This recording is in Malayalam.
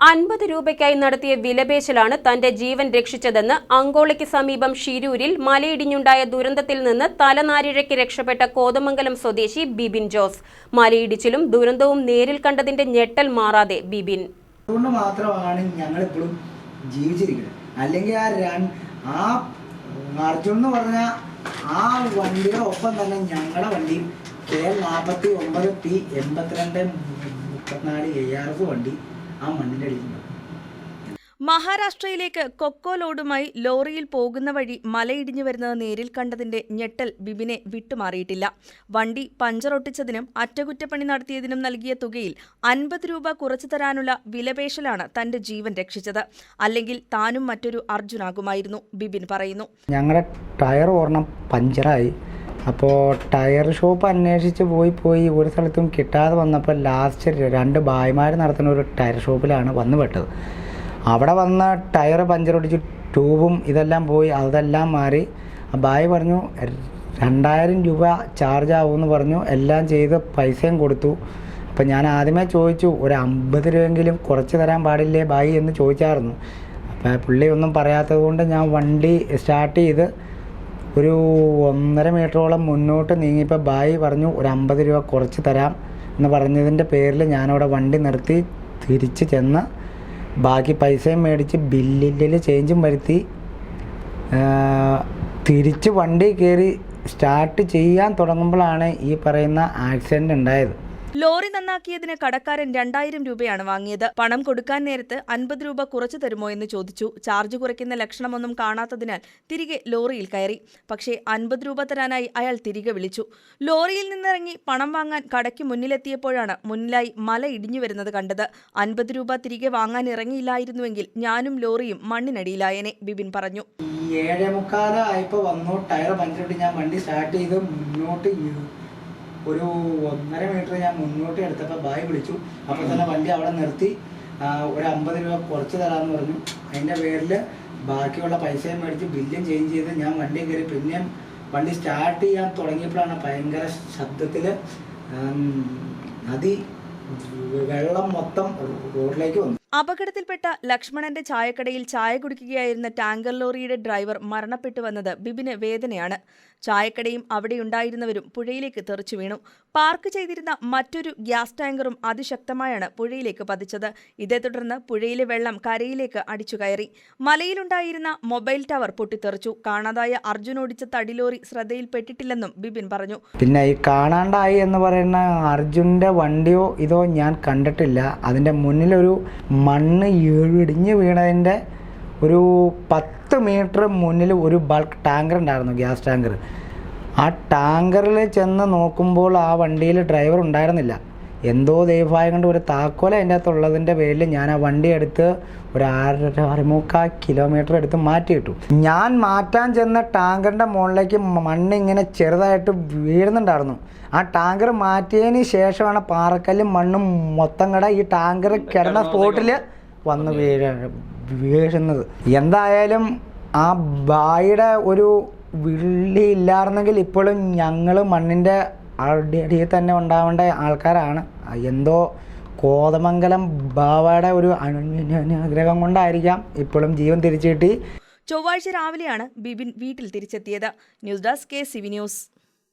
അൻപത് രൂപയ്ക്കായി നടത്തിയ വിലപേശലാണ് തന്റെ ജീവൻ രക്ഷിച്ചതെന്ന് അങ്കോളയ്ക്ക് സമീപം ഷിരൂരിൽ മലയിടിഞ്ഞുണ്ടായ ദുരന്തത്തിൽ നിന്ന് തലനാരിഴയ്ക്ക് രക്ഷപ്പെട്ട കോതമംഗലം സ്വദേശി ബിബിൻ ജോസ്. മലയിടിച്ചിലും ദുരന്തവും നേരിൽ കണ്ടതിന്റെ ഞെട്ടൽ മാറാതെ ബിബിൻ. അതുകൊണ്ട് മാത്രമാണ് ഞങ്ങൾ ഇപ്പോഴും ജീവിച്ചിരിക്കുന്നത്. അല്ലെങ്കിൽ ആ ആ അർജുൻ എന്ന് പറഞ്ഞ ആ വണ്ടിയുടെ ഒപ്പം തന്നെ ഞങ്ങളുടെ വണ്ടിയും കെ നാൽപ്പത്തി ഒമ്പത് പി എൺപത്തിരണ്ട് മുപ്പത്തിനാല് എ ആർ എഫ് വണ്ടി ആ മണ്ണിന്റെ അടിയിൽ മഹാരാഷ്ട്രയിലേക്ക് കൊക്കോ ലോഡുമായി ലോറിയിൽ പോകുന്ന വഴി മലയിടിഞ്ഞു വരുന്നത് നേരിൽ കണ്ടതിന്റെ ഞെട്ടൽ ബിബിനെ വിട്ടുമാറിയിട്ടില്ല. വണ്ടി പഞ്ചറൊട്ടിച്ചതിനും അറ്റകുറ്റപ്പണി നടത്തിയതിനും നൽകിയ തുകയിൽ അൻപത് രൂപ കുറച്ചു തരാനുള്ള വിലപേശലാണ് തന്റെ ജീവൻ രക്ഷിച്ചത്. അല്ലെങ്കിൽ താനും മറ്റൊരു അർജുനാകുമായിരുന്നു ബിബിൻ പറയുന്നു. ഞങ്ങളുടെ ടയർ ഒരെണ്ണം പഞ്ചറായി. അപ്പോൾ ടയർ ഷോപ്പ് അന്വേഷിച്ച് പോയി പോയി ഒരു സ്ഥലത്തും കിട്ടാതെ വന്നപ്പോൾ ലാസ്റ്റ് രണ്ട് ഭായിമാർ നടത്തുന്ന ഒരു ടയർ ഷോപ്പിലാണ് വന്ന് പെട്ടത്. അവിടെ വന്ന ടയർ പഞ്ചറൊടിച്ച് ട്യൂബും ഇതെല്ലാം പോയി അതെല്ലാം മാറി. ആ ബായ് പറഞ്ഞു രണ്ടായിരം രൂപ ചാർജ് ആവുമെന്ന് പറഞ്ഞു. എല്ലാം ചെയ്ത് പൈസയും കൊടുത്തു. അപ്പം ഞാൻ ആദ്യമേ ചോദിച്ചു ഒരു അമ്പത് രൂപയെങ്കിലും കുറച്ച് തരാൻ പാടില്ലേ ബായി എന്ന് ചോദിച്ചായിരുന്നു. അപ്പോൾ പുള്ളി ഒന്നും പറയാത്തത് കൊണ്ട് ഞാൻ വണ്ടി സ്റ്റാർട്ട് ചെയ്ത് ഒരു ഒന്നര മീറ്ററോളം മുന്നോട്ട് നീങ്ങിയപ്പോൾ ബായി പറഞ്ഞു ഒരു അമ്പത് രൂപ കുറച്ച് തരാം. എന്ന് പറഞ്ഞതിന്റെ പേരിൽ ഞാനവിടെ വണ്ടി നിർത്തി തിരിച്ച് ചെന്ന് ബാക്കി പൈസയും മേടിച്ച് ബില്ലിൽ ചേഞ്ചും വരുത്തി തിരിച്ച് വണ്ടി കയറി സ്റ്റാർട്ട് ചെയ്യാൻ തുടങ്ങുമ്പോഴാണ് ഈ പറയുന്ന ആക്സിഡന്റ് ഉണ്ടായത്. ലോറി നന്നാക്കിയതിന് കടക്കാരൻ രണ്ടായിരം രൂപയാണ് വാങ്ങിയത്. പണം കൊടുക്കാൻ നേരത്ത് അൻപത് രൂപ കുറച്ചു തരുമോ എന്ന് ചോദിച്ചു. ചാർജ് കുറയ്ക്കുന്ന ലക്ഷണമൊന്നും കാണാത്തതിനാൽ തിരികെ ലോറിയിൽ കയറി. പക്ഷേ അൻപത് രൂപ തരാനായി അയാൾ തിരികെ വിളിച്ചു. ലോറിയിൽ നിന്നിറങ്ങി പണം വാങ്ങാൻ കടയ്ക്ക് മുന്നിലെത്തിയപ്പോഴാണ് മുന്നിലായി മല ഇടിഞ്ഞു വരുന്നത് കണ്ടത്. അൻപത് രൂപ തിരികെ വാങ്ങാൻ ഇറങ്ങിയില്ലായിരുന്നുവെങ്കിൽ ഞാനും ലോറിയും മണ്ണിനടിയിലായനെ ബിബിൻ പറഞ്ഞു. ഏഴേ മുക്കാലായപ്പോൾ വന്നു. ടയർ പഞ്ചറിട്ട് ഞാൻ വണ്ടി സ്റ്റാർട്ട് ചെയ്ത് മുന്നോട്ട് ഒരു ഒന്നര മീറ്റർ ഞാൻ മുന്നോട്ട് എടുത്തപ്പോൾ ബായ് വിളിച്ചു. അപ്പോൾ തന്നെ വണ്ടി അവിടെ നിർത്തി. ഒരു അമ്പത് രൂപ കുറച്ച് തരാമെന്ന് പറഞ്ഞു. അതിന്റെ പേരിൽ ബാക്കിയുള്ള പൈസയും മേടിച്ച് ബില്ലും ചേഞ്ച് ചെയ്ത് ഞാൻ വണ്ടി കയറി. പിന്നെയും വണ്ടി സ്റ്റാർട്ട് ചെയ്യാൻ തുടങ്ങിയപ്പോഴാണ് ഭയങ്കര ശബ്ദത്തിൽ നദി വെള്ളം മൊത്തം റോഡിലേക്ക് വന്നു. അപകടത്തിൽപ്പെട്ട ലക്ഷ്മണന്റെ ചായക്കടയിൽ ചായ കുടിക്കുകയായിരുന്ന ടാങ്കർ ലോറിയുടെ ഡ്രൈവർ മരണപ്പെട്ടു വന്നത് ബിബിന് വേദനയാണ്. ചായക്കടയും അവിടെയുണ്ടായിരുന്നവരും പുഴയിലേക്ക് തെറിച്ചു വീണു. പാർക്ക് ചെയ്തിരുന്ന മറ്റൊരു ഗ്യാസ് ടാങ്കറും അതിശക്തമായാണ് പുഴയിലേക്ക് പതിച്ചത്. ഇതേ തുടർന്ന് പുഴയിലെ വെള്ളം കരയിലേക്ക് അടിച്ചു കയറി. മലയിലുണ്ടായിരുന്ന മൊബൈൽ ടവർ പൊട്ടിത്തെറിച്ചു. കാണാതായ അർജുൻ ഓടിച്ച തടിലോറി ശ്രദ്ധയിൽപ്പെട്ടിട്ടില്ലെന്നും ബിബിൻ പറഞ്ഞു. പിന്നെ ഈ കാണാണ്ടായി എന്ന് പറയുന്ന അർജുന്റെ വണ്ടിയോ ഇതോ ഞാൻ കണ്ടിട്ടില്ല. അതിന്റെ മുന്നിലൊരു മണ്ണ് ഇടിഞ്ഞ് വീണതിന്റെ ഒരു പത്ത് മീറ്റർ മുന്നിൽ ഒരു ബൾക്ക് ടാങ്കർ ഉണ്ടായിരുന്നു ഗ്യാസ് ടാങ്കർ. ആ ടാങ്കറിൽ ചെന്ന് നോക്കുമ്പോൾ ആ വണ്ടിയിൽ ഡ്രൈവർ ഉണ്ടായിരുന്നില്ല. എന്തോ ദൈവഭായം കൊണ്ട് ഒരു താക്കോല അതിന്റെ അകത്തുള്ളതിന്റെ പേരിൽ ഞാൻ ആ വണ്ടി എടുത്ത് ഒരു ആറര അരമുക്കാൽ കിലോമീറ്റർ എടുത്ത് മാറ്റിയിട്ടു ഞാൻ മാറ്റാൻ ചെന്ന ടാങ്കറിന്റെ മുകളിലേക്ക് മണ്ണ് ഇങ്ങനെ ചെറുതായിട്ട് വീഴുന്നുണ്ടായിരുന്നു. ആ ടാങ്കർ മാറ്റിയതിന് ശേഷമാണ് പാറക്കല്ലും മണ്ണും മൊത്തം കട ഈ ടാങ്കർ കിടന്ന സ്പോട്ടിൽ വന്ന് വീഴ വീഴുന്നത്. എന്തായാലും ആ ബായിയുടെ ഒരു വിള്ളി ഇല്ലായിരുന്നെങ്കിൽ ഇപ്പോഴും ഞങ്ങൾ മണ്ണിന്റെ അടിയിൽ തന്നെ ഉണ്ടാവേണ്ട ആൾക്കാരാണ്. എന്തോ കോതമംഗലം ബാവയുടെ ഒരു അനുഗ്രഹം കൊണ്ടായിരിക്കാം ഇപ്പോഴും ജീവൻ തിരിച്ചു കിട്ടി ചൊവ്വാഴ്ച രാവിലെയാണ് ബിബിൻ വീട്ടിൽ തിരിച്ചെത്തിയത്. News desk K C V news.